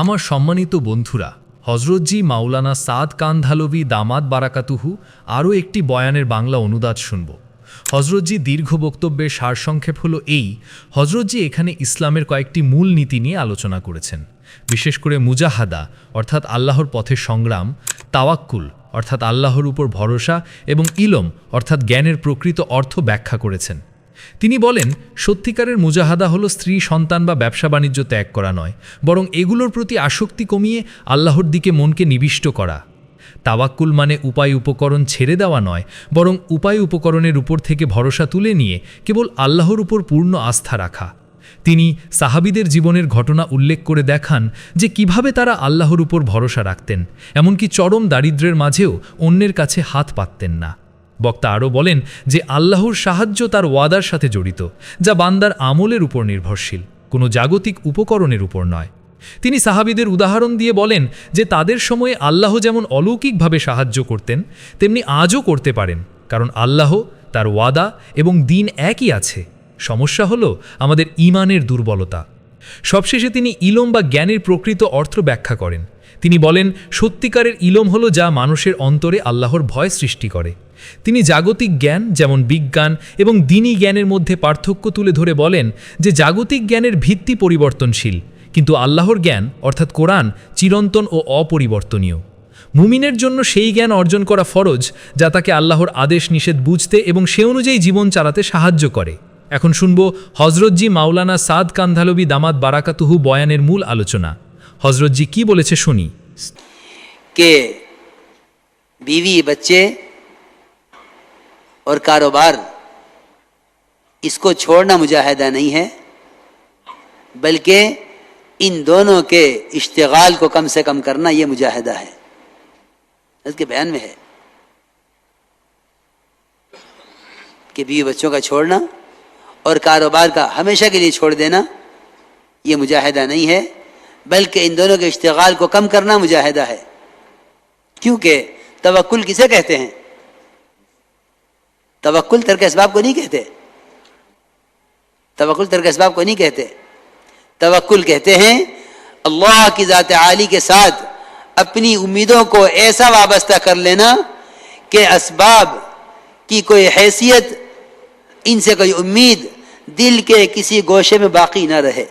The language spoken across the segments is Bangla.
আমার সম্মানিত বন্ধুরা, হজরতজি মাওলানা সাদ কান্ধালবি দামাদ বারাকাতুহু আরও একটি বয়ানের বাংলা অনুবাদ শুনব। হজরতজি দীর্ঘ বক্তব্যের সারসংক্ষেপ হল এই, হজরতজি এখানে ইসলামের কয়েকটি মূল নীতি নিয়ে আলোচনা করেছেন। বিশেষ করে মুজাহাদা, অর্থাৎ আল্লাহর পথে সংগ্রাম, তাওয়াক্কুল, অর্থাৎ আল্লাহর উপর ভরসা এবং ইলম, অর্থাৎ জ্ঞানের প্রকৃত অর্থ ব্যাখ্যা করেছেন। তিনি বলেন, সত্যিকারের মুজাহাদা হলো স্ত্রী, সন্তান বা ব্যবসা বাণিজ্য ত্যাগ করা নয়, বরং এগুলোর প্রতি আসক্তি কমিয়ে আল্লাহর দিকে মনকে নিবিষ্ট করা। তাওয়াক্কুল মানে উপায় উপকরণ ছেড়ে দেওয়া নয়, বরং উপায় উপকরণের উপর থেকে ভরসা তুলে নিয়ে কেবল আল্লাহর উপর পূর্ণ আস্থা রাখা। তিনি সাহাবিদের জীবনের ঘটনা উল্লেখ করে দেখান যে কীভাবে তারা আল্লাহর উপর ভরসা রাখতেন, এমনকি চরম দারিদ্র্যের মাঝেও অন্যের কাছে হাত পাততেন না। বক্তা আরও বলেন যে আল্লাহর সাহায্য তার ওয়াদার সাথে জড়িত, যা বান্দার আমলের উপর নির্ভরশীল, কোনো জাগতিক উপকরণের উপর নয়। তিনি সাহাবিদের উদাহরণ দিয়ে বলেন যে তাদের সময়ে আল্লাহ যেমন অলৌকিকভাবে সাহায্য করতেন, তেমনি আজও করতে পারেন, কারণ আল্লাহ, তার ওয়াদা এবং দিন একই আছে। সমস্যা হলো আমাদের ইমানের দুর্বলতা। সবশেষে তিনি ইলম বা জ্ঞানের প্রকৃত অর্থ ব্যাখ্যা করেন। তিনি বলেন, সত্যিকারের ইলম হলো যা মানুষের অন্তরে আল্লাহর ভয় সৃষ্টি করে। তিনি জাগতিক জ্ঞান, যেমন বিজ্ঞান, এবং দিনী জ্ঞানের মধ্যে পার্থক্য তুলে ধরে বলেন যে জাগতিক জ্ঞানের ভিত্তি পরিবর্তনশীল, কিন্তু আল্লাহর জ্ঞান, অর্থাৎ কোরআন, চিরন্তন ও অপরিবর্তনীয়। মুমিনের জন্য সেই জ্ঞান অর্জন করা ফরজ, যা তাকে আল্লাহর আদেশ নিষেধ বুঝতে এবং সে অনুযায়ী জীবন চালাতে সাহায্য করে। এখন শুনব হজরতজি মাওলানা সাদ কান্ধালবি দামাত বারাকাতুহু বয়ানের মূল আলোচনা। হজরতজি কি বলেছে শুনি। कि اور کاروبار، اس کو چھوڑنا مجاہدہ نہیں ہے، بلکہ ان دونوں کے اشتغال کو کم سے کم کرنا یہ مجاہدہ ہے۔ اس کے بیان میں ہے کہ بیوی بچوں کا چھوڑنا اور کاروبار کا ہمیشہ کے لیے چھوڑ دینا یہ مجاہدہ نہیں ہے، بلکہ ان دونوں کے اشتغال کو کم کرنا مجاہدہ ہے۔ کیونکہ توکل کسے کہتے ہیں؟ तवक्कुल तर्क इसबाब को नहीं कहते तवक्कुल तर्क इसबाब को नहीं कहते तवक्कुल कहते हैं अल्लाह की ज़ात आली के साथ अपनी उम्मीदों को ऐसा वाबस्ता कर लेना कि असबाब की कोई हैसियत इनसे कोई उम्मीद दिल के किसी गोशे में बाकी न रहे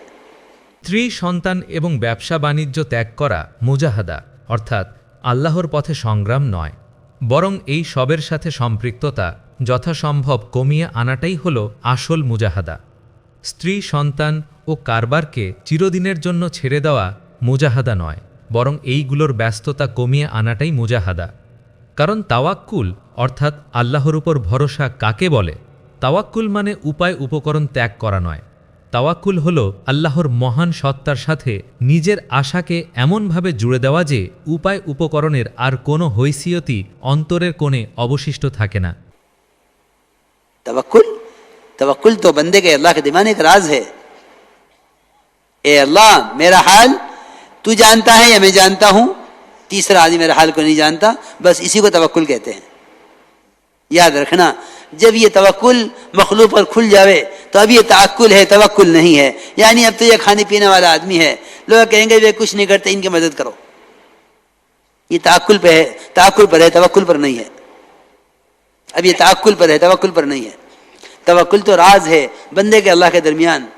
স্ত্রী সন্তান এবং ব্যবসা বাণিজ্য ত্যাগ করা মুজাহাদা অর্থাৎ আল্লাহর পথে সংগ্রাম নয় বরং এই সবের সাথে সম্পৃক্ততা যথাসম্ভব কমিয়ে আনাটাই হল আসল মুজাহাদা। স্ত্রী, সন্তান ও কারবারকে চিরদিনের জন্য ছেড়ে দেওয়া মুজাহাদা নয়, বরং এইগুলোর ব্যস্ততা কমিয়ে আনাটাই মুজাহাদা। কারণ তাওয়াক্কুল, অর্থাৎ আল্লাহর উপর ভরসা কাকে বলে? তাওয়াক্কুল মানে উপায় উপকরণ ত্যাগ করা নয়। তাওয়াক্কুল হল আল্লাহর মহান সত্তার সাথে নিজের আশাকে এমনভাবে জুড়ে দেওয়া যে উপায় উপকরণের আর কোনো হৈসিয়তি অন্তরের কোণে অবশিষ্ট থাকে না। توکل توکل تو بندے کے اللہ کے دیوانے کا راز ہے۔ اے اللہ، میرا حال، تو جانتا ہے یا میں جانتا ہوں؟ تیسرا آدمی میرا حال کو نہیں جانتا، بس اسی کو توکل کہتے ہیں۔ یاد رکھنا، جب یہ توکل مخلوق پر کھل جاوے، تو اب یہ تعکل ہے، توکل نہیں ہے۔ یعنی اب تو یہ کھانے پینے والا آدمی ہے۔ لوگ کہیں گے، وہ کچھ نہیں کرتے، ان کی مدد کرو۔ یہ تعکل پہ ہے تعکل پر ہے، توکل پر نہیں ہے۔ अब ये ताक्कुल पर है तवक्कुल पर नहीं है तवक्कुल तो राज है बंदे के अल्लाह के दरमियान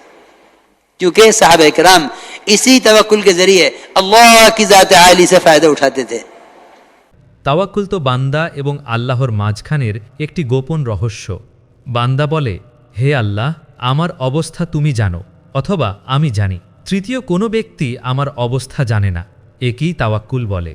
क्योंकि साहब कराम इसी तवक्कुल के जरिए अल्लाह की ज़ात आली से फ़ायदा उठाते थे তাওয়াক্কুল তো বান্দা এবং আল্লাহর মাঝখানের একটি গোপন রহস্য বান্দা বলে হে আল্লাহ আমার অবস্থা তুমি জানো অথবা আমি জানি তৃতীয় কোনো ব্যক্তি আমার অবস্থা জানে না একেই তাওয়াক্কুল বলে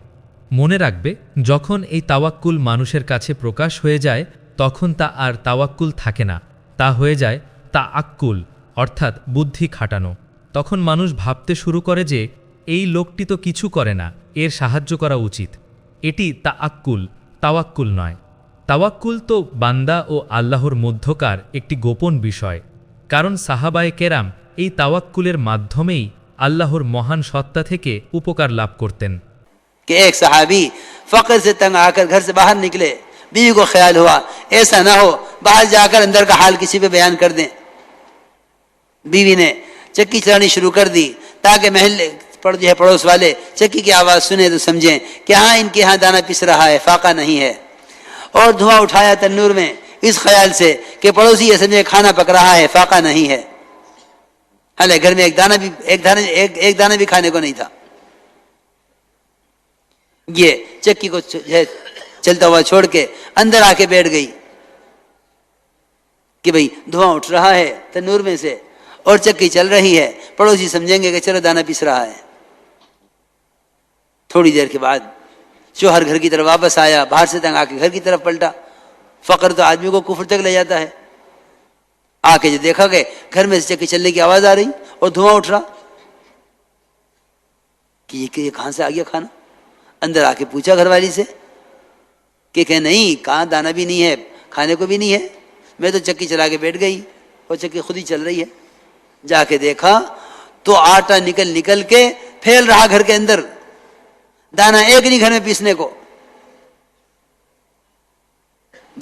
মনে রাখবে যখন এই তাওয়াক্কুল মানুষের কাছে প্রকাশ হয়ে যায় তখন তা আর তাওয়াক্কুল থাকে না। তা হয়ে যায় তা আক্কুল অর্থাৎ বুদ্ধি খাটানো। তখন মানুষ ভাবতে শুরু করে যে, এই লোকটি তো কিছু করে না, এর সাহায্য করা উচিত। এটি তা আক্কুল তাওয়াক্কুল নয়। তাওয়াক্কুল তো বান্দা ও আল্লাহর মধ্যকার একটি গোপন বিষয়। কারণ সাহাবায়ে কেরাম এই তাওয়াক্কুলের মাধ্যমেই আল্লাহর মহান সত্তা থেকে উপকার লাভ করতেন। بیوی کو خیال ہوا، ایسا نہ ہو، باہر جا کر اندر کا حال کسی پہ بیان کر دیں۔ بیوی نے چکی چلانی شروع کر دی، تاکہ محل پڑ جو ہے پڑوس والے چکی کی آواز سنیں تو سمجھیں کہ ہاں ان کے ہاں دانا پس رہا ہے، فاقہ نہیں ہے۔ اور دھواں اٹھایا تنور میں اس خیال سے کہ پڑوسی یہ سمجھے کھانا پک رہا ہے، فاقہ نہیں ہے۔ حالے گھر میں ایک دانا بھی، ایک دانا ایک ایک دانا بھی کھانے کو نہیں تھا۔ یہ چکی کو جو ہے چلتا ہوا چھوڑ کے اندر آ کے بیٹھ گئی کہ بھئی دھواں اٹھ رہا ہے تنور میں سے اور چکی چل رہی ہے پڑوسی سمجھیں گے کہ چلو دانا پیس رہا ہے۔ تھوڑی دیر کے بعد شوہر گھر کی طرف واپس آیا، باہر سے تنگ آ کے گھر کی طرف پلٹا۔ فقر تو آدمی کو کفر تک لے جاتا ہے۔ آ کے جو دیکھا کہ گھر میں سے چکی چلنے کی آواز آ رہی اور دھواں اٹھ رہا۔ کہ یہ کہاں سے آ گیا کھانا؟ اندر آ کے پوچھا گھر والی سے۔ کہ کہ نہیں، کہاں دانا بھی نہیں ہے، کھانے کو بھی نہیں ہے۔ میں تو چکی چلا کے بیٹھ گئی اور چکی خود ہی چل رہی ہے۔ جا کے دیکھا تو آٹا نکل نکل کے پھیل رہا گھر کے اندر۔ دانا ایک نہیں گھر میں پیسنے کو۔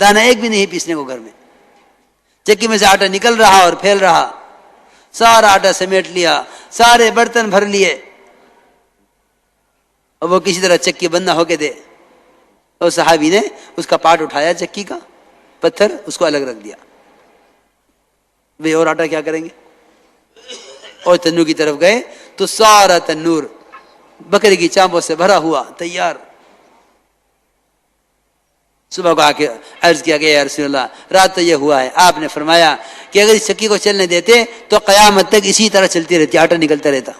دانا ایک بھی نہیں پیسنے کو گھر میں۔ چکی میں سے آٹا نکل رہا اور پھیل رہا۔ سارا آٹا سمیٹ لیا، سارے برتن بھر لیے۔ اور وہ کسی طرح چکی بندہ ہو کے دے۔ اور صحابی نے اس کا پارٹ اٹھایا چکی کا پتھر، اس کو الگ رکھ دیا۔ بھائی اور آٹا کیا کریں گے؟ اور تنور کی طرف گئے۔ تو سارا تنور بکرے کی چانپوں سے بھرا ہوا، تیار۔ صبح کو آ کے عرض کیا گیا رسول اللہ، رات تو یہ ہوا ہے۔ آپ نے فرمایا کہ اگر اس چکی کو چلنے دیتے تو قیامت تک اسی طرح چلتی رہتی، آٹا نکلتا رہتا۔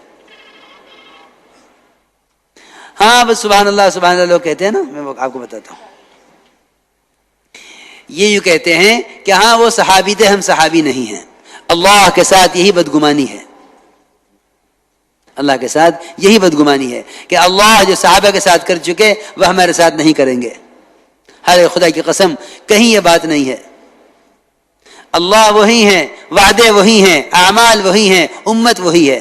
ہاں بس سبحان اللہ سبحان اللہ، لوگ کہتے ہیں نا، میں آپ کو بتاتا ہوں۔ یہ یوں کہتے ہیں کہ ہاں وہ صحابی تھے، ہم صحابی نہیں ہیں۔ اللہ کے ساتھ یہی بدگمانی ہے۔ اللہ کے ساتھ یہی بدگمانی ہے کہ اللہ جو صحابہ کے ساتھ کر چکے، وہ ہمارے ساتھ نہیں کریں گے۔ ہر خدا کی قسم، کہیں یہ بات نہیں ہے۔ اللہ وہی ہے وعدے وہی ہیں، اعمال وہی ہیں، امت وہی ہے۔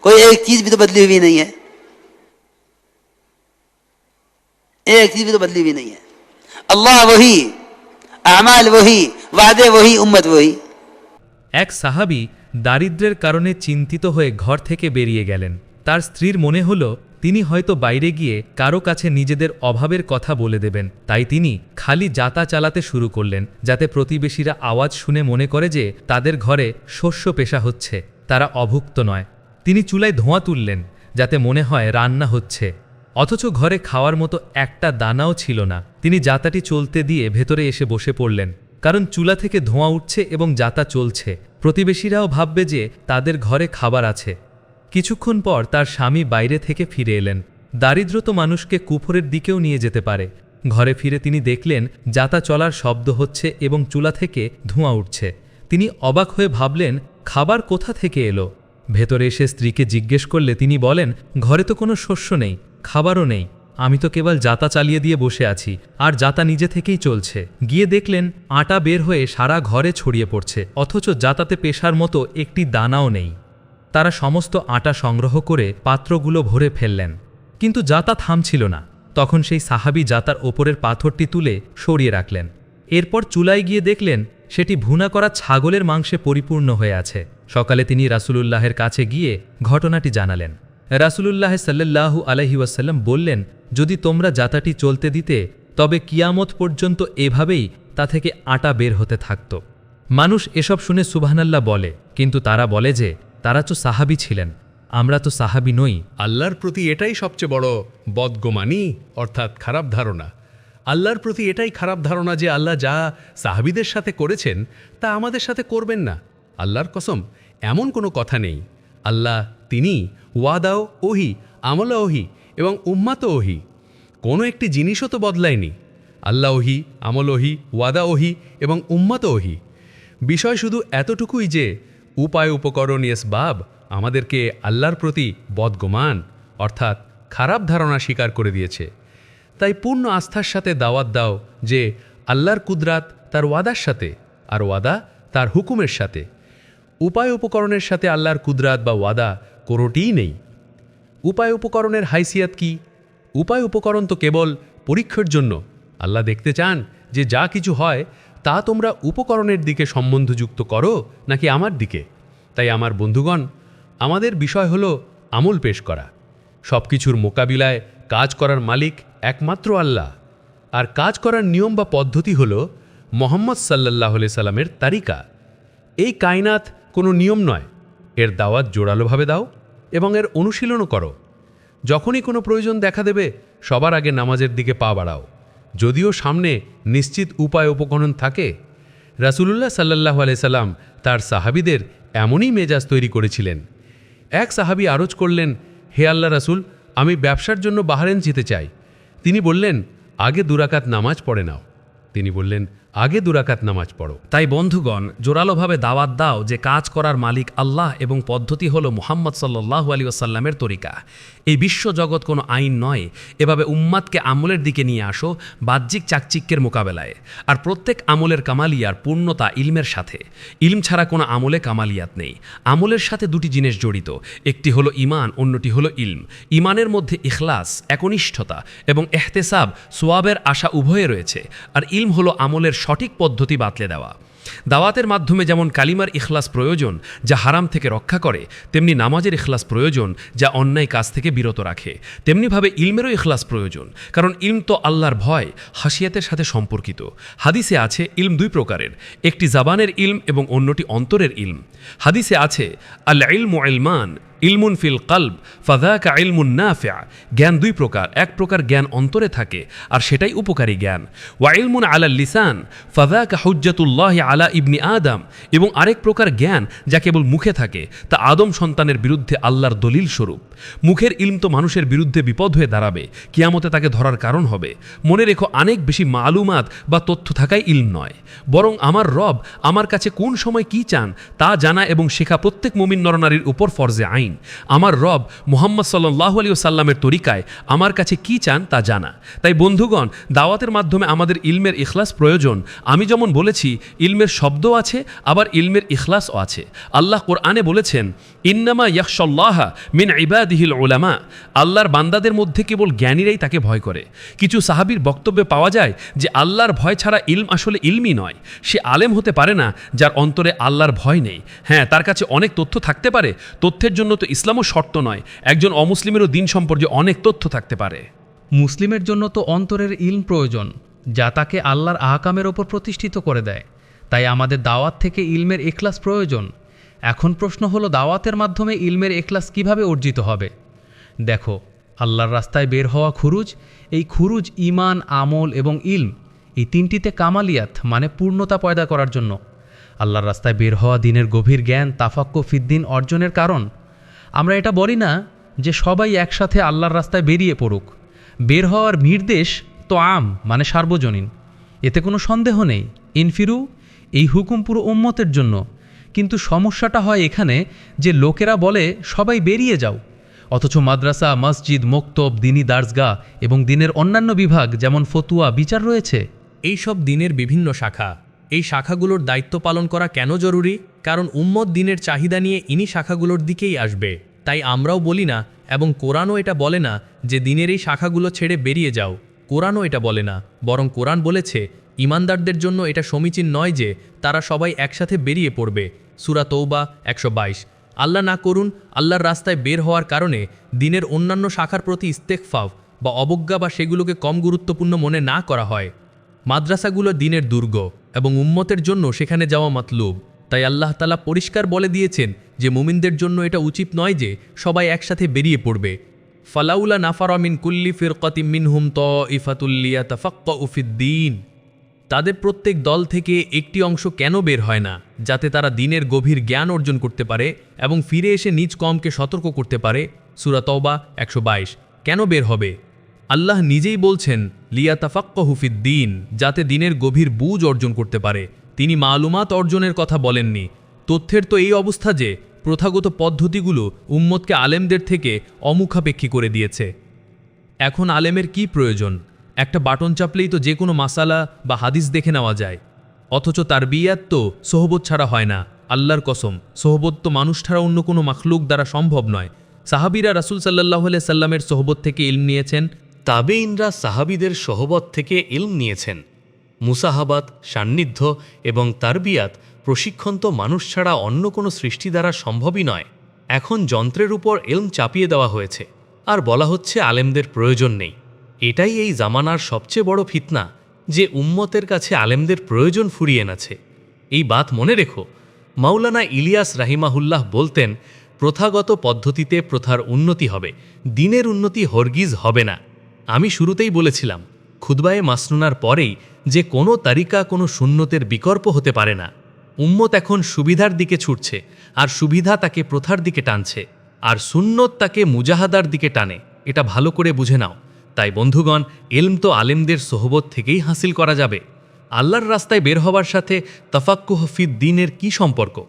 کوئی ایک چیز بھی تو بدلی ہوئی نہیں ہے۔ एक चीज भी तो बदली हुई नहीं है अल्लाह वही आमाल वही वादे वही उम्मत वही এক সাহাবি দারিদ্র্যের কারণে চিন্তিত হয়ে ঘর থেকে বেরিয়ে গেলেন তার স্ত্রীর মনে হলো তিনি হয়তো বাইরে গিয়ে কারো কাছে নিজেদের অভাবের কথা বলে দেবেন তাই তিনি খালি যাতা চালাতে শুরু করলেন যাতে প্রতিবেশীরা আওয়াজ শুনে মনে করে যে তাদের ঘরে শস্য পেশা হচ্ছে তারা অভুক্ত নয় তিনি চুলায় ধোঁয়া তুললেন যাতে মনে হয় রান্না হচ্ছে অথচ ঘরে খাওয়ার মতো একটা দানাও ছিল না। তিনি জাতাটি চলতে দিয়ে ভেতরে এসে বসে পড়লেন, কারণ চুলা থেকে ধোঁয়া উঠছে এবং জাতা চলছে। প্রতিবেশীরাও ভাববে যে তাদের ঘরে খাবার আছে। কিছুক্ষণ পর তার স্বামী বাইরে থেকে ফিরে এলেন। দারিদ্র তো মানুষকে কুফরের দিকেও নিয়ে যেতে পারে। ঘরে ফিরে তিনি দেখলেন যাতা চলার শব্দ হচ্ছে এবং চুলা থেকে ধোঁয়া উঠছে। তিনি অবাক হয়ে ভাবলেন, খাবার কোথা থেকে এলো? ভেতরে এসে স্ত্রীকে জিজ্ঞেস করলে তিনি বলেন, ঘরে তো কোনো শস্য নেই। খাবারও নেই। আমি তো কেবল যাতা চালিয়ে দিয়ে বসে আছি, আর যাতা নিজে থেকেই চলছে। গিয়ে দেখলেন, আটা বের হয়ে সারা ঘরে ছড়িয়ে পড়ছে, অথচ যাতাতে পেশার মতো একটি দানাও নেই। তারা সমস্ত আটা সংগ্রহ করে পাত্রগুলো ভরে ফেললেন। কিন্তু যাতা থামছিল না। তখন সেই সাহাবি যাতার ওপরের পাথরটি তুলে সরিয়ে রাখলেন। এরপর চুলায় গিয়ে দেখলেন, সেটি ভুনা করা ছাগলের মাংসে পরিপূর্ণ হয়ে আছে। সকালে তিনি রাসূলুল্লাহের কাছে গিয়ে ঘটনাটি জানালেন। রাসূলুল্লাহ সাল্লাল্লাহু আলহি ওয়াসাল্লাম বললেন, যদি তোমরা জাতাটি চলতে দিতে, তবে কিয়ামত পর্যন্ত এভাবেই তা থেকে আটা বের হতে থাকত। মানুষ এসব শুনে সুবহানাল্লাহ বলে, কিন্তু তারা বলে যে, তারা তো সাহাবি ছিলেন, আমরা তো সাহাবি নই। আল্লাহর প্রতি এটাই সবচেয়ে বড় বদগোমানি, অর্থাৎ খারাপ ধারণা। আল্লাহর প্রতি এটাই খারাপ ধারণা যে আল্লাহ যা সাহাবিদের সাথে করেছেন, তা আমাদের সাথে করবেন না। আল্লাহর কসম, এমন কোনো কথা নেই। আল্লাহ তিনি ওয়াদাও ওহি আমলা ওহি এবং উম্মাত ওহি। কোনো একটি জিনিসও তো বদলায়নি। আল্লাহ ওহি, আমল ওহি, ওয়াদা ওহি এবং উম্মাত ওহি। বিষয় শুধু এতটুকুই যে উপায় উপকরণ বাব আমাদেরকে আল্লাহর প্রতি বদগমান অর্থাৎ খারাপ ধারণা স্বীকার করে দিয়েছে। তাই পূর্ণ আস্থার সাথে দাওয়াত দাও যে আল্লাহর কুদরাত তার ওয়াদার সাথে আর ওয়াদা তার হুকুমের সাথে। উপায় উপকরণের সাথে আল্লাহর কুদরাত বা ওয়াদা কোনোটিই নেই। উপায় উপকরণের হাইসিয়াত কি? উপায় উপকরণ তো কেবল পরীক্ষার জন্য। আল্লাহ দেখতে চান যে যা কিছু হয়, তা তোমরা উপকরণের দিকে সম্বন্ধযুক্ত করো নাকি আমার দিকে? তাই আমার বন্ধুগণ, আমাদের বিষয় হলো আমল পেশ করা। সব কিছুর মোকাবিলায় কাজ করার মালিক একমাত্র আল্লাহ। আর কাজ করার নিয়ম বা পদ্ধতি হল মোহাম্মদ সাল্লাহ সাল্লামের তারিকা। এই কায়নাত কোনো নিয়ম নয়। এর দাওয়াত জোরালোভাবে দাও এবং এর অনুশীলনও করো। যখনই কোনো প্রয়োজন দেখা দেবে, সবার আগে নামাজের দিকে পা বাড়াও। যদিও সামনে নিশ্চিত উপায় উপকরণ থাকে, রাসুলুল্লাহ সাল্লাহ সাল্লাম তার সাহাবিদের এমনই মেজাজ তৈরি করেছিলেন। এক সাহাবি আরজ করলেন, হে আল্লাহ রাসুল, আমি ব্যবসার জন্য বাহারেন যেতে চাই। তিনি বললেন, আগে দুরাকাত নামাজ পড়ে নাও। তিনি বললেন আগে দুরাকাত নামাজ পড়ো। তাই বন্ধুগণ, জোরালোভাবে দাওয়াত দাও যে কাজ করার মালিক আল্লাহ এবং পদ্ধতি হলো মুহাম্মদ সাল্লাহ আলী আসাল্লামের তরিকা। এই বিশ্ব জগৎ কোনো আইন নয়, এভাবে উম্মাদকে আমলের দিকে নিয়ে আসো বাহ্যিক চাকচিক্যের মোকাবেলায়। আর প্রত্যেক আমলের কামালিয়ার পূর্ণতা ইলমের সাথে। ইলম ছাড়া কোনো আমলে কামালিয়াত নেই। আমলের সাথে দুটি জিনিস জড়িত, একটি হলো ইমান, অন্যটি হলো ইলম। ইমানের মধ্যে ইখলাস, একনিষ্ঠতা এবং এহতেসাব, সোয়াবের আশা উভয়ে রয়েছে। আর ইলম হলো আমলের সঠিক পদ্ধতি বাতলে দেওয়া। দাওয়াতের মাধ্যমে যেমন কালিমার ইখলাস প্রয়োজন, যা হারাম থেকে রক্ষা করে, তেমনি নামাজের ইখলাস প্রয়োজন, যা অন্যায় কাজ থেকে বিরত রাখে। তেমনিভাবে ইলমেরও ইখলাস প্রয়োজন, কারণ ইলম তো আল্লাহর ভয়, হাসিয়াতের সাথে সম্পর্কিত। হাদিসে আছে, ইলম দুই প্রকারের, একটি জাবানের ইলম এবং অন্যটি অন্তরের ইলম। হাদিসে আছে আল ইলম ইলমান ইলমুন ফিল কলব ফাদাকা ইলমুন নাফিয়া জ্ঞান দুই প্রকার, এক প্রকার জ্ঞান অন্তরে থাকে, আর সেটাই উপকারী জ্ঞান। ওয়া ইলমুন আলা লিসান ফাদাকা হুজ্জাতুল্লাহ আলা ইবনি আদম, এবং আরেক প্রকার জ্ঞান যা কেবল মুখে থাকে, তা আদম সন্তানের বিরুদ্ধে আল্লাহর দলিল স্বরূপ। মুখের ইলম তো মানুষের বিরুদ্ধে বিপদ হয়ে দাঁড়াবে, কিয়ামতে তাকে ধরার কারণ হবে। মনে রেখো অনেক বেশি মালুমাত বা তথ্য থাকাই ইলম নয়। বরং আমার রব আমার কাছে কোন সময় কি চান, তা জানা এবং শেখা প্রত্যেক মুমিন নরনারীর উপর ফরজে আইন। আমার রব মোহাম্মদ সাল্লাহ আলী সাল্লামের তরিকায় আমার কাছে কি চান তা জানা। তাই বন্ধুগণ, দাওয়াতের মাধ্যমে আমাদের ইলমের ইখলাস প্রয়োজন। আমি যেমন বলেছি, ইলমের শব্দ আছে, আবার ইলমের ইখলাসও আছে। আল্লাহ কোরআনে বলেছেন ইন্নামা ইয়াকশল্লাহ মিন ইবাদিহিল ওলামা আল্লাহর বান্দাদের মধ্যে কেবল জ্ঞানীরাই তাকে ভয় করে। কিছু সাহাবির বক্তব্যে পাওয়া যায় যে আল্লাহর ভয় ছাড়া ইলম আসলে ইলমই নয়। সে আলেম হতে পারে না, যার অন্তরে আল্লাহর ভয় নেই। হ্যাঁ তার কাছে অনেক তথ্য থাকতে পারে। তথ্যের জন্য তো ইসলামও শর্ত নয়। একজন অমুসলিমেরও দিন সম্পর্কে অনেক তথ্য থাকতে পারে। মুসলিমের জন্য তো অন্তরের ইলম প্রয়োজন, যা তাকে আল্লাহর আহকামের ওপর প্রতিষ্ঠিত করে দেয়। তাই আমাদের দাওয়াত থেকে ইলমের এখলাস প্রয়োজন। এখন প্রশ্ন হলো দাওয়াতের মাধ্যমে ইলমের এখলাস কীভাবে অর্জিত হবে? দেখো, আল্লাহর রাস্তায় বের হওয়া খুরুজ, এই খুরুজ ইমান আমল এবং ইলম, এই তিনটিতে কামালিয়াত মানে পূর্ণতা পয়দা করার জন্য। আল্লাহর রাস্তায় বের হওয়া দিনের গভীর জ্ঞান, তাফাক্ক ফিদ্দিন অর্জনের কারণ। আমরা এটা বলি না যে সবাই একসাথে আল্লাহর রাস্তায় বেরিয়ে পড়ুক। বের হওয়ার নির্দেশ তো আম মানে সার্বজনীন। এতে কোনো সন্দেহ নেই। ইনফিরু, এই হুকুম পুরো উম্মতের জন্য। কিন্তু সমস্যাটা হয় এখানে যে লোকেরা বলে, সবাই বেরিয়ে যাও। অথচ মাদ্রাসা, মসজিদ, মোক্তব, দিনী দার্সগা এবং দিনের অন্যান্য বিভাগ যেমন ফতুয়া, বিচার রয়েছে। এই সব দিনের বিভিন্ন শাখা। এই শাখাগুলোর দায়িত্ব পালন করা কেন জরুরি? কারণ উম্মত দিনের চাহিদা নিয়ে ইনি শাখাগুলোর দিকেই আসবে। তাই আমরাও বলি না এবং কোরআনও এটা বলে না যে দিনের এই শাখাগুলো ছেড়ে বেরিয়ে যাও। কোরআনও এটা বলে না। বরং কোরআন বলেছে ইমানদারদের জন্য এটা সমীচীন নয় যে তারা সবাই একসাথে বেরিয়ে পড়বে। সুরা তৌবা একশো বাইশ। আল্লাহ না করুন, আল্লাহর রাস্তায় বের হওয়ার কারণে দিনের অন্যান্য শাখার প্রতি ইস্তেকফাভ বা অবজ্ঞা বা সেগুলোকে কম গুরুত্বপূর্ণ মনে না করা হয়। মাদ্রাসাগুলো দিনের দুর্গ এবং উম্মতের জন্য সেখানে যাওয়া মাতলুব। তাই আল্লাহ তালা পরিষ্কার বলে দিয়েছেন যে মুমিনদের জন্য এটা উচিত নয় যে সবাই একসাথে বেরিয়ে পড়বে। ফালাউলা নাফারমিন কুল্লি ফিরকতিম মিনহুম ত ইফাতুল্লিয়া তাফাক্ক উফিদ্দিন তাদের প্রত্যেক দল থেকে একটি অংশ কেন বের হয় না, যাতে তারা দিনের গভীর জ্ঞান অর্জন করতে পারে এবং ফিরে এসে নিজ কমকে সতর্ক করতে পারে সুরাতবা একশো কেন বের হবে? আল্লাহ নিজেই বলছেন লিয়া তাফাক্ক হুফিদ্দিন যাতে দিনের গভীর বুঝ অর্জন করতে পারে। তিনি মালুমাত অর্জনের কথা বলেননি। তথ্যের তো এই অবস্থা যে, প্রথাগত পদ্ধতিগুলো উম্মতকে আলেমদের থেকে অমুখাপেক্ষী করে দিয়েছে। এখন আলেমের কি প্রয়োজন? একটা বাটন চাপলেই তো যে কোনো মাসালা বা হাদিস দেখে নেওয়া যায়। অথচ তার বিয়াত তো সোহবত ছাড়া হয় না, আল্লাহর কসম। সোহবত তো মানুষ ছাড়া অন্য কোনো মাখলুক দ্বারা সম্ভব নয়। সাহাবিরা রাসুল সাল্লাহ সাল্লামের সোহবত থেকে ইলম নিয়েছেন। তাবেইনরা সাহাবিদের সহবত থেকে ইলম নিয়েছেন। মুসাহাবাত, সান্নিধ্য এবং তারবিয়াত প্রশিক্ষণ তো মানুষ ছাড়া অন্য কোনো সৃষ্টি দ্বারা সম্ভবই নয়। এখন যন্ত্রের উপর এলম চাপিয়ে দেওয়া হয়েছে। আর বলা হচ্ছে আলেমদের প্রয়োজন নেই। এটাই এই জামানার সবচেয়ে বড় ফিতনা যে উম্মতের কাছে আলেমদের প্রয়োজন ফুরিয়ে এনেছে। এই বাত মনে রেখো, মাওলানা ইলিয়াস রাহিমাহুল্লাহ বলতেন, প্রথাগত পদ্ধতিতে প্রথার উন্নতি হবে, দিনের উন্নতি হরগিজ হবে না। আমি শুরুতেই বলেছিলাম খুদবায়ে মাসনুনার পরেই যে কোনো তারিকা কোনো শূন্যতের বিকল্প হতে পারে না। উম্মত এখন সুবিধার দিকে ছুটছে, আর সুবিধা তাকে প্রথার দিকে টানছে, আর সুন্নত তাকে মুজাহাদার দিকে টানে। এটা ভালো করে বুঝে নাও। তাই বন্ধুগণ এলম তো আলেমদের সোহবত থেকেই হাসিল করা যাবে। আল্লাহর রাস্তায় বের হওয়ার সাথে তফাক্কু হফিদ দিনের কি সম্পর্ক?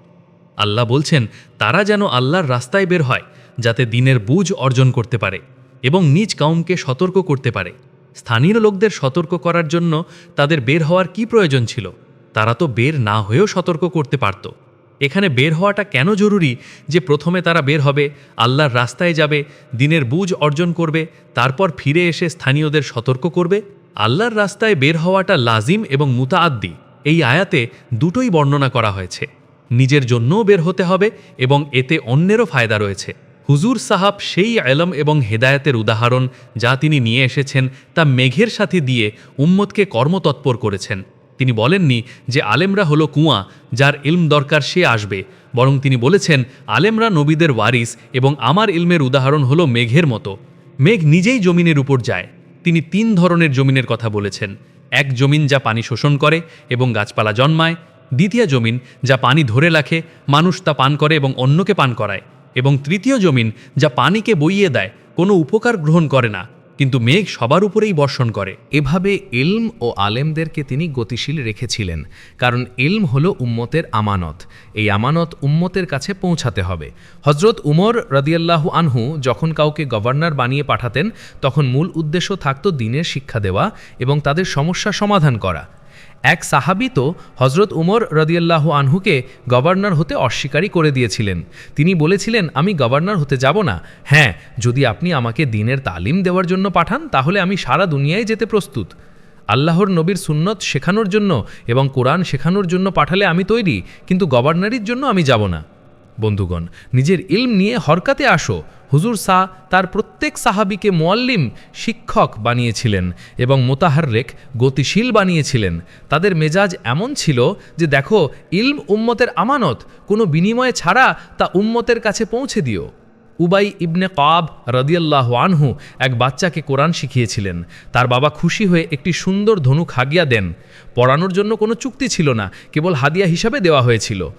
আল্লাহ বলছেন, তারা যেন আল্লাহর রাস্তায় বের হয়, যাতে দিনের বুঝ অর্জন করতে পারে এবং নিজ কাউমকে সতর্ক করতে পারে। স্থানীয় লোকদের সতর্ক করার জন্য তাদের বের হওয়ার কি প্রয়োজন ছিল? তারা তো বের না হয়েও সতর্ক করতে পারত। এখানে বের হওয়াটা কেন জরুরি যে প্রথমে তারা বের হবে, আল্লাহর রাস্তায় যাবে, দিনের বুঝ অর্জন করবে, তারপর ফিরে এসে স্থানীয়দের সতর্ক করবে? আল্লাহর রাস্তায় বের হওয়াটা লাজিম এবং মুতাআদ্দি। এই আয়াতে দুটোই বর্ণনা করা হয়েছে। নিজের জন্যও বের হতে হবে এবং এতে অন্যেরও ফায়দা রয়েছে। হুজুর সাহাব সেই আলম এবং হেদায়তের উদাহরণ যা তিনি নিয়ে এসেছেন তা মেঘের সাথে দিয়ে উম্মতকে কর্মতৎপর করেছেন। তিনি বলেননি যে আলেমরা হলো কুয়া, যার ইলম দরকার সে আসবে। বরং তিনি বলেছেন, আলেমরা নবীদের ওয়ারিস এবং আমার ইলমের উদাহরণ হলো মেঘের মতো। মেঘ নিজেই জমিনের উপর যায়। তিনি তিন ধরনের জমিনের কথা বলেছেন। এক জমিন যা পানি শোষণ করে এবং গাছপালা জন্মায়। দ্বিতীয় জমিন যা পানি ধরে রাখে, মানুষ তা পান করে এবং অন্যকে পান করায়। এবং তৃতীয় জমিন যা পানিকে বইয়ে দেয়, কোনো উপকার গ্রহণ করে না। কিন্তু মেঘ সবার উপরেই বর্ষণ করে। এভাবে ইলম ও আলেমদেরকে তিনি গতিশীল রেখেছিলেন, কারণ ইলম হলো উম্মতের আমানত। এই আমানত উম্মতের কাছে পৌঁছাতে হবে। হজরত উমর রদিয়াল্লাহু আনহু যখন কাউকে গভর্নর বানিয়ে পাঠাতেন, তখন মূল উদ্দেশ্য থাকত দিনের শিক্ষা দেওয়া এবং তাদের সমস্যা সমাধান করা। এক সাহাবি তো হজরত উমর রদিয়াল্লাহু আনহুকে গভর্নর হতে অস্বীকারই করে দিয়েছিলেন। তিনি বলেছিলেন, আমি গভর্নর হতে যাব না। হ্যাঁ যদি আপনি আমাকে দিনের তালিম দেওয়ার জন্য পাঠান, তাহলে আমি সারা দুনিয়ায় যেতে প্রস্তুত। আল্লাহর নবীর সুন্নত শেখানোর জন্য এবং কোরআন শেখানোর জন্য পাঠালে আমি তৈরি, কিন্তু গভর্নরির জন্য আমি যাব না। বন্ধুগণ, নিজের ইলম নিয়ে হরকাতে আসো। হুজুর সা তার প্রত্যেক সাহাবিকে মোয়াল্লিম, শিক্ষক বানিয়েছিলেন এবং মোতাহাররেক গতিশীল বানিয়েছিলেন। তাদের মেজাজ এমন ছিল যে, দেখো, ইলম উম্মতের আমানত, কোনো বিনিময়ে ছাড়া তা উম্মতের কাছে পৌঁছে দিও। উবাই ইবনে কাব রদিয়াল্লাহ আনহু এক বাচ্চাকে কোরআন শিখিয়েছিলেন। তার বাবা খুশি হয়ে একটি সুন্দর ধনুক হাগিয়া দেন। পড়ানোর জন্য কোনো চুক্তি ছিল না, কেবল হাদিয়া হিসাবে দেওয়া হয়েছিল।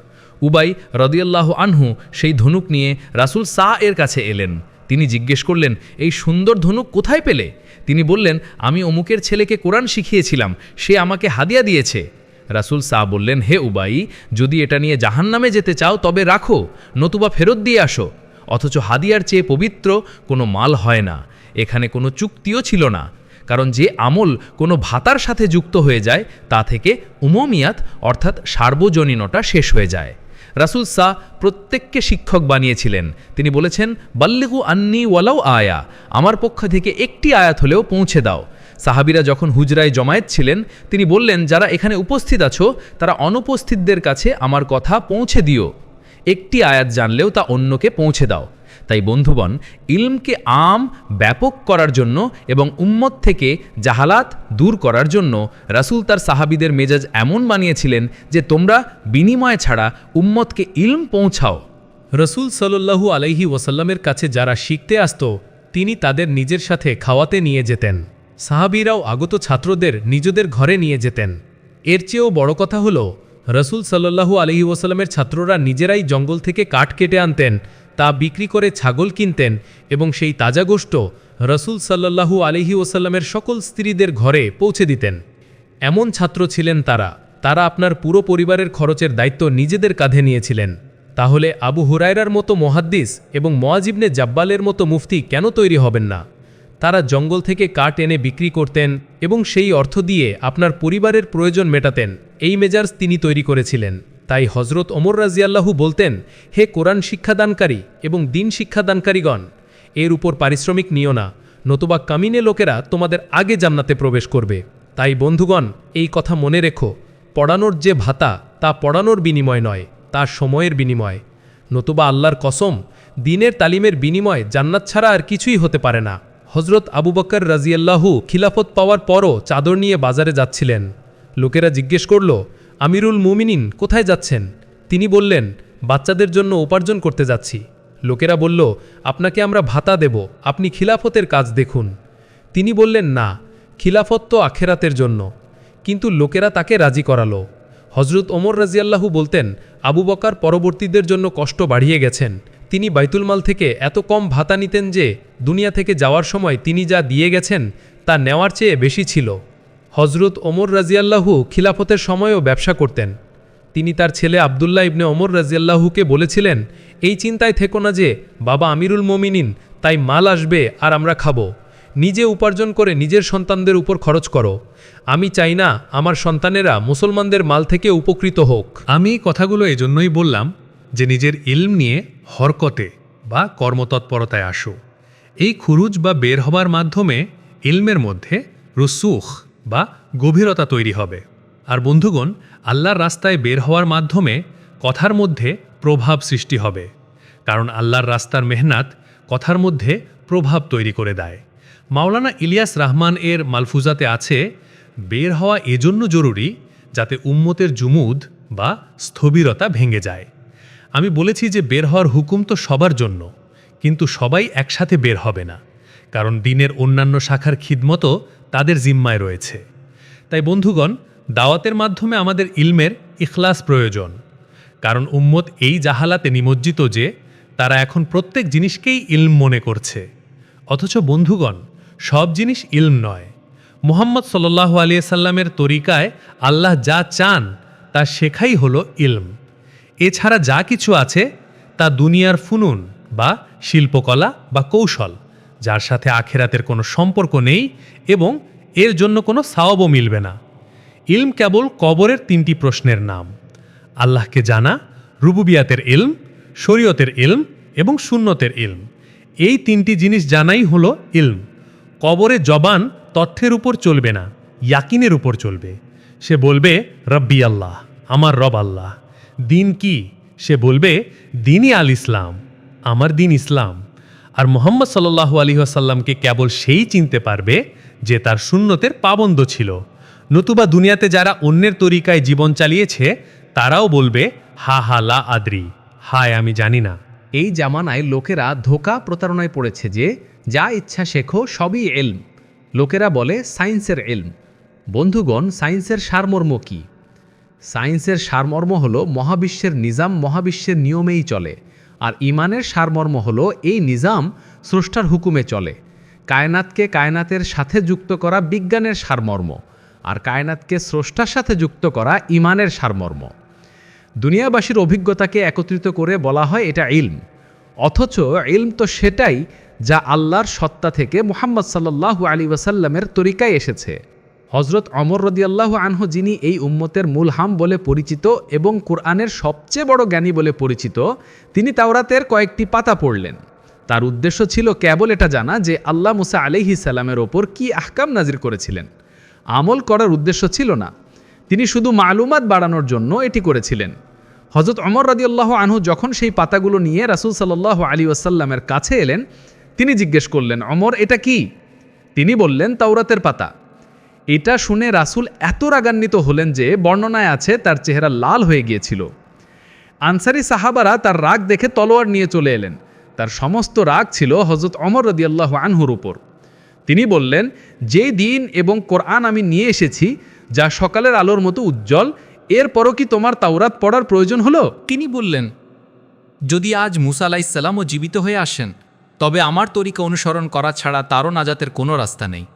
উবাই রদিয়াল্লাহ আনহু সেই ধনুক নিয়ে রাসুল সা এর কাছে এলেন। তিনি জিজ্ঞেস করলেন, এই সুন্দর ধনুক কোথায় পেলে? তিনি বললেন, আমি অমুকের ছেলেকে কোরআন শিখিয়েছিলাম, সে আমাকে হাদিয়া দিয়েছে। রাসুল সা বললেন, হে উবাই, যদি এটা নিয়ে জাহান্নামে যেতে চাও, তবে রাখো, নতুবা ফেরত দিয়ে আসো। অথচ হাদিয়ার চেয়ে পবিত্র কোনো মাল হয় না, এখানে কোনো চুক্তিও ছিল না। কারণ যে আমল কোনো ভাতার সাথে যুক্ত হয়ে যায়, তা থেকে উমমিয়াত, অর্থাৎ সার্বজনীনতা শেষ হয়ে যায়। রাসুল সাহ প্রত্যেককে শিক্ষক বানিয়েছিলেন। তিনি বলেছেন, বাল্লিগু আন্নি ওয়ালাও আয়া, আমার পক্ষ থেকে একটি আয়াত হলেও পৌঁছে দাও। সাহাবিরা যখন হুজরায় জমায়েত ছিলেন, তিনি বললেন, যারা এখানে উপস্থিত আছো, তারা অনুপস্থিতদের কাছে আমার কথা পৌঁছে দিও। একটি আয়াত জানলেও তা অন্যকে পৌঁছে দাও। তাই বন্ধুবন ইলমকে আম ব্যাপক করার জন্য এবং উম্মত থেকে জাহালাত দূর করার জন্য রাসূল তার সাহাবিদের মেজাজ এমন বানিয়েছিলেন যে তোমরা বিনিময় ছাড়া উম্মতকে ইলম পৌঁছাও। রসুল সাল্লু আলাইহি ওসাল্লামের কাছে যারা শিখতে আসত, তিনি তাদের নিজের সাথে খাওয়াতে নিয়ে যেতেন। সাহাবিরাও আগত ছাত্রদের নিজেদের ঘরে নিয়ে যেতেন। এর চেয়েও বড় কথা হলো, রসুল সাল্লাহু আলহি ওসাল্লামের ছাত্ররা নিজেরাই জঙ্গল থেকে কাঠ কেটে আনতেন তা বিক্রি করে ছাগল কিনতেন এবং সেই তাজা গোষ্ঠ রসুল সাল্লাহু আলিহি ওসাল্লামের সকল স্ত্রীদের ঘরে পৌঁছে দিতেন। এমন ছাত্র ছিলেন তারা। তারা আপনার পুরো পরিবারের খরচের দায়িত্ব নিজেদের কাঁধে নিয়েছিলেন। তাহলে আবু হুরায়রার মতো মহাদ্দিস এবং মোয়াজিবনে জাব্বালের মতো মুফতি কেন তৈরি হবেন না? তারা জঙ্গল থেকে কাঠ এনে বিক্রি করতেন এবং সেই অর্থ দিয়ে আপনার পরিবারের প্রয়োজন মেটাতেন। এই মেজার্স তিনি তৈরি করেছিলেন। তাই হজরত ওমর রাজিয়াল্লাহু বলতেন, হে কোরআন শিক্ষাদানকারী এবং দিন শিক্ষাদানকারীগণ, এর উপর পারিশ্রমিক নিও না, নতুবা কামিনে লোকেরা তোমাদের আগে জান্নাতে প্রবেশ করবে। তাই বন্ধুগণ, এই কথা মনে রেখো, পড়ানোর যে ভাতা, তা পড়ানোর বিনিময় নয়, তা সময়ের বিনিময়। নতুবা আল্লাহর কসম, দিনের তালিমের বিনিময়ে জান্নাত ছাড়া আর কিছুই হতে পারে না। হজরত আবু বক্কর রাজিয়াল্লাহু খিলাফত পাওয়ার পরও চাদর নিয়ে বাজারে যাচ্ছিলেন। লোকেরা জিজ্ঞেস করল আমিরুল মুমিনিন কোথায় যাচ্ছেন? তিনি বললেন, বাচ্চাদের জন্য উপার্জন করতে যাচ্ছি। লোকেরা বলল, আপনাকে আমরা ভাতা দেব, আপনি খিলাফতের কাজ দেখুন। তিনি বললেন, না, খিলাফত তো আখেরাতের জন্য। কিন্তু লোকেরা তাকে রাজি করালো। হজরত ওমর রাজিয়াল্লাহু বলতেন, আবু বকার পরবর্তীদের জন্য কষ্ট বাড়িয়ে গেছেন। তিনি বাইতুল মাল থেকে এত কম ভাতা নিতেন যে, দুনিয়া থেকে যাওয়ার সময় তিনি যা দিয়ে গেছেন, তা নেওয়ার চেয়ে বেশি ছিল। হজরত ওমর রাজিয়াল্লাহু খিলাফতের সময়ও ব্যবসা করতেন। তিনি তার ছেলে আবদুল্লাহ ইবনে ওমর রাজিয়াল্লাহুকে বলেছিলেন, এই চিন্তায় থেকো না যে, বাবা আমিরুল মমিনিন, তাই মাল আসবে আর আমরা খাব। নিজে উপার্জন করে নিজের সন্তানদের উপর খরচ করো। আমি চাই না আমার সন্তানেরা মুসলমানদের মাল থেকে উপকৃত হোক। আমি কথাগুলো এজন্যই বললাম যে, নিজের ইলম নিয়ে হরকতে বা কর্মতৎপরতায় আসো। এই খুরুজ বা বের হবার মাধ্যমে ইলমের মধ্যে রুসুখ বা গভীরতা তৈরি হবে। আর বন্ধুগণ, আল্লাহর রাস্তায় বের হওয়ার মাধ্যমে কথার মধ্যে প্রভাব সৃষ্টি হবে। কারণ আল্লাহর রাস্তার মেহনাত কথার মধ্যে প্রভাব তৈরি করে দেয়। মাওলানা ইলিয়াস রহমান এর মালফুজাতে আছে, বের হওয়া এজন্য জরুরি যাতে উম্মতের জুমুদ বা স্থবিরতা ভেঙে যায়। আমি বলেছি যে বের হওয়ার হুকুম তো সবার জন্য, কিন্তু সবাই একসাথে বের হবে না। কারণ দিনের অন্যান্য শাখার খিদমতও তাদের জিম্মায় রয়েছে। তাই বন্ধুগণ, দাওয়াতের মাধ্যমে আমাদের ইলমের ইখলাস প্রয়োজন। কারণ উম্মত এই জাহালাতে নিমজ্জিত যে, তারা এখন প্রত্যেক জিনিসকেই ইলম মনে করছে। অথচ বন্ধুগণ, সব জিনিস ইলম নয়। মুহাম্মদ সাল্লাহ আলিয়াল্লামের তরিকায় আল্লাহ যা চান, তা শেখাই হলো ইলম। এছাড়া যা কিছু আছে, তা দুনিয়ার ফুনুন বা শিল্পকলা বা কৌশল। যার সাথে আখেরাতের কোনো সম্পর্ক নেই এবং এর জন্য কোনো সাওয়াবও মিলবে না। ইলম কেবল কবরের তিনটি প্রশ্নের নাম। আল্লাহকে জানা, রুবুবিয়াতের ইলম, শরীয়তের ইলম এবং শূন্যতের ইলম। এই তিনটি জিনিস জানাই হলো ইলম। কবরে জবান তথ্যের উপর চলবে না, ইয়াকিনের উপর চলবে। সে বলবে, রব্বি আল্লাহ, আমার রব আল্লাহ। দিন কি? সে বলবে, দিনই আল ইসলাম আমার দিন ইসলাম। আর মোহাম্মদ সাল্লাহু আলী আসাল্লামকে কেবল সেই চিনতে পারবে যে তার শূন্যতের পাবন্দ ছিল। নতুবা দুনিয়াতে যারা অন্যের তরিকায় জীবন চালিয়েছে, তারাও বলবে, হা হা, লা, আদ্রি। হায়, আমি জানি না। এই জামানায় লোকেরা ধোকা প্রতারণায় পড়েছে যে, যা ইচ্ছা শেখো, সবই এলম। লোকেরা বলে, সায়েন্সের এলম। বন্ধুগণ, সায়েন্সের সারমর্ম কী? সায়েন্সের সারমর্ম হলো, মহাবিশ্বের নিজাম মহাবিশ্বের নিয়মেই চলে। আর ইমানের সারমর্ম হলো, এই নিজাম স্রষ্টার হুকুমে চলে। কায়নাতকে কায়নাতের সাথে যুক্ত করা বিজ্ঞানের সারমর্ম, আর কায়নাতকে স্রষ্টার সাথে যুক্ত করা ইমানের সারমর্ম। দুনিয়াবাসীর অভিজ্ঞতাকে একত্রিত করে বলা হয় এটা ইলম। অথচ ইলম তো সেটাই যা আল্লাহর সত্তা থেকে মুহাম্মদ সাল্লাল্লাহু আলী ওয়াসাল্লামের তরিকায় এসেছে। হজরত অমর রদিয়াল্লাহ আনহু যিনি এই উম্মতের মুলহাম বলে পরিচিত এবং কোরআনের সবচেয়ে বড় জ্ঞানী বলে পরিচিত, তিনি তাওরাতের কয়েকটি পাতা পড়লেন। তার উদ্দেশ্য ছিল কেবল এটা জানা যে আল্লাহ মুসা আলিহি সালামের ওপর কি আহকাম নাজির করেছিলেন। আমল করার উদ্দেশ্য ছিল না। তিনি শুধু মালুমাত বাড়ানোর জন্য এটি করেছিলেন। হজরত অমর রাদিয়াল্লাহ আনহু যখন সেই পাতাগুলো নিয়ে রাসুল সাল্লাহ আলী ওয়াসাল্লামের কাছে এলেন, তিনি জিজ্ঞেস করলেন, অমর, এটা কি? তিনি বললেন, তাওরাতের পাতা। এটা শুনে রাসুল এত রাগান্বিত হলেন যে বর্ণনায় আছে তার চেহারা লাল হয়ে গিয়েছিল। আনসারি সাহাবারা তার রাগ দেখে তলোয়ার নিয়ে চলে এলেন। তার সমস্ত রাগ ছিল হজরত অমর রদিয়াল্লাহ আনহুর উপর। তিনি বললেন, যে দিন এবং কোরআন আমি নিয়ে এসেছি, যা সকালের আলোর মতো উজ্জ্বল এরপরও কি তোমার তাওরাত পড়ার প্রয়োজন হলো? তিনি বললেন, যদি আজ মুসা আলাইসাল্লামও জীবিত হয়ে আসেন, তবে আমার তরিকা অনুসরণ করা ছাড়া তারও নাজাতের কোনো রাস্তা নেই।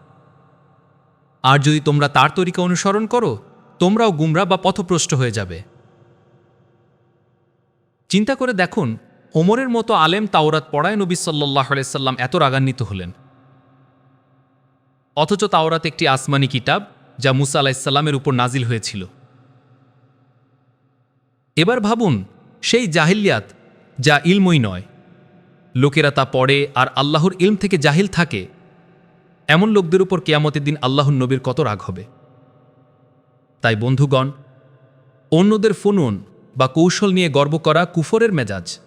আর যদি তোমরা তার তরিকা অনুসরণ করো, তোমরাও গুমরা বা পথপ্রষ্ট হয়ে যাবে। চিন্তা করে দেখুন, ওমরের মতো আলেম তাওরাত পড়ায় নবী সাল্লাহ সাল্লাম এত রাগান্বিত হলেন। অথচ তাওরাত একটি আসমানি কিতাব যা মুসা আলাইসাল্লামের উপর নাজিল হয়েছিল। এবার ভাবুন, সেই জাহিলিয়াত যা ইলমই নয়। লোকেরা তা পড়ে আর আল্লাহর ইলম থেকে জাহিল থাকে এমন লোকদের উপর কেয়ামতের দিন আল্লাহর নবীর কত রাগ হবে। তাই বন্ধুগণ, অন্যদের ফুনুন বা কৌশল নিয়ে গর্ব করা কুফরের মেজাজ।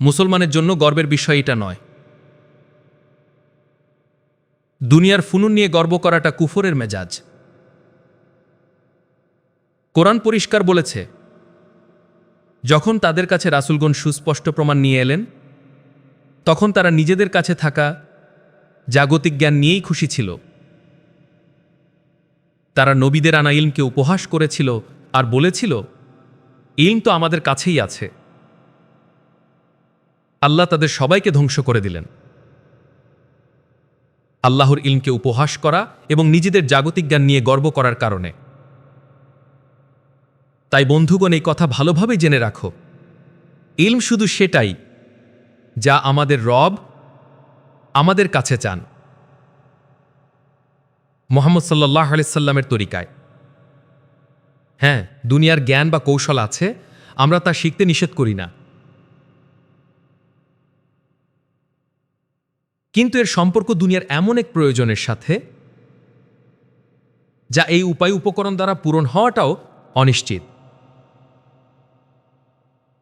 মুসলমানের জন্য গর্বের বিষয় এটা নয়। দুনিয়ার ফুনুন নিয়ে গর্ব করাটা কুফরের মেজাজ। কোরআন পরিষ্কার বলেছে, যখন তাদের কাছে রাসুলগণ সুস্পষ্ট প্রমাণ নিয়ে এলেন, তখন তারা নিজেদের কাছে থাকা জাগতিক জ্ঞান নিয়েই খুশি ছিল। তারা নবীদের আনা ইলমকে উপহাস করেছিল আর বলেছিল, ইলম তো আমাদের কাছেই আছে। আল্লাহ তাদের সবাইকে ধ্বংস করে দিলেন। আল্লাহর ইলমকে উপহাস করা এবং নিজেদের জাগতিক জ্ঞান নিয়ে গর্ব করার কারণে। তাই বন্ধুগণ, এই কথা ভালোভাবে জেনে রাখো। ইলম শুধু সেটাই যা আমাদের রব আমাদের কাছে চান। মোহাম্মদ সাল্লাহ আলিয়াল্লামের তরিকায়। হ্যাঁ দুনিয়ার জ্ঞান বা কৌশল আছে, আমরা তা শিখতে নিষেধ করি না। কিন্তু এর সম্পর্ক দুনিয়ার এমন এক প্রয়োজনের সাথে, যা এই উপায় উপকরণ দ্বারা পূরণ হওয়াটাও অনিশ্চিত।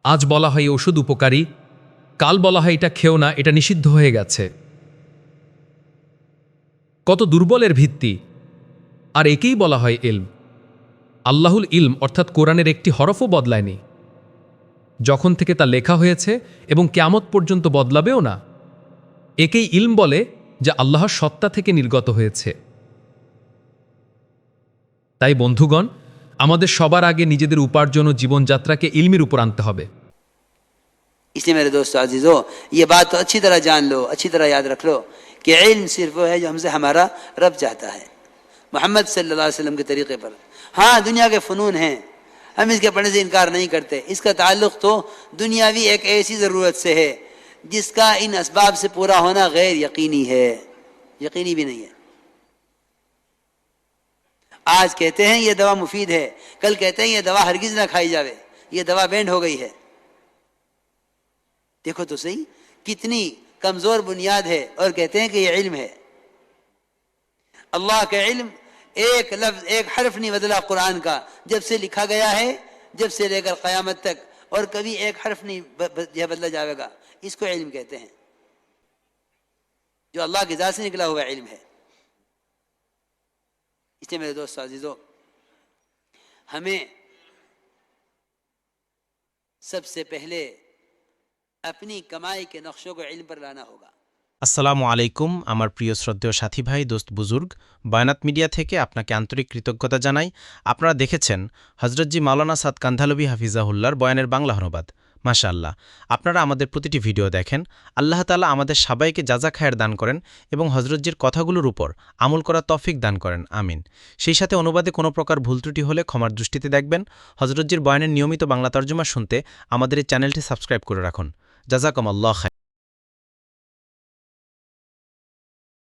আজ বলা হয় ওষুধ উপকারী, কাল বলা হয় এটা খেও না, এটা নিষিদ্ধ হয়ে গেছে। কত দুর্বলের ভিত্তি আর একেই বলা হয় ইলম আল্লাহুল ইলম অর্থাৎ কোরআনের একটি হরফও বদলায়নি যখন থেকে তা লেখা হয়েছে এবং কেয়ামত পর্যন্ত বদলাবেও না একেই ইলম বলে যা আল্লাহর সত্তা থেকে নির্গত হয়েছে তাই বন্ধুগণ আমাদের সবার আগে নিজেদের উপার্জন ও জীবনযাত্রাকে ইলমির উপর আনতে হবে इसलिए मेरे दोस्तों अजीज़ों ये बात तो अच्छी तरह जान लो अच्छी तरह याद रख लो کہ علم صرف وہ ہے جو ہم سے ہمارا رب چاہتا ہے۔ محمد صلی اللہ علیہ وسلم کے طریقے پر۔ ہاں دنیا کے فنون ہیں۔ ہم اس کے پڑھنے سے انکار نہیں کرتے۔ اس کا تعلق تو دنیاوی ایک ایسی ضرورت سے ہے جس کا ان اسباب سے پورا ہونا غیر یقینی ہے۔ یقینی بھی نہیں ہے۔ آج کہتے ہیں یہ دوا مفید ہے۔ کل کہتے ہیں یہ دوا ہرگز نہ کھائی جاوے۔ یہ دوا بینڈ ہو گئی ہے۔ دیکھو تو صحیح، کتنی کمزور بنیاد ہے اور کہتے ہیں کہ یہ علم ہے۔ اللہ کا علم ایک لفظ، ایک حرف نہیں بدلا قرآن کا۔ جب سے لکھا گیا ہے، جب سے لے کر قیامت تک، اور کبھی ایک حرف نہیں یہ بدلا جاوے گا۔ اس کو علم کہتے ہیں۔ جو اللہ کی ذات سے نکلا ہوا علم ہے۔ اس لیے میرے دوست عزیزو، ہمیں سب سے پہلے अपनी कमाई के नक्शों को इल्म पर लाना होगा আসসালামু আলাইকুম আমার প্রিয় শ্রদ্ধেয় সাথী ভাই দোস্ত বুজুর্গ বয়ানাত মিডিয়া থেকে আপনাকে আন্তরিক কৃতজ্ঞতা জানাই আপনারা দেখেছেন হজরতজি মাওলানা সাদ কান্ধালবি হাফিজাহুল্লার বয়ানের বাংলা অনুবাদ মাশা আল্লাহ আপনারা আমাদের প্রতিটি ভিডিও দেখেন আল্লাহ তালা আমাদের সবাইকে যাজা খায়ের দান করেন এবং হজরতজির কথাগুলোর উপর আমল করা তফিক দান করেন আমিন সেই সাথে অনুবাদে কোনো প্রকার ভুল ত্রুটি হলে ক্ষমার দৃষ্টিতে দেখবেন হজরতজির বয়ানের নিয়মিত বাংলা তর্জমা শুনতে আমাদের এই চ্যানেলটি সাবস্ক্রাইব করে রাখুন জাজাকম আল্লাহ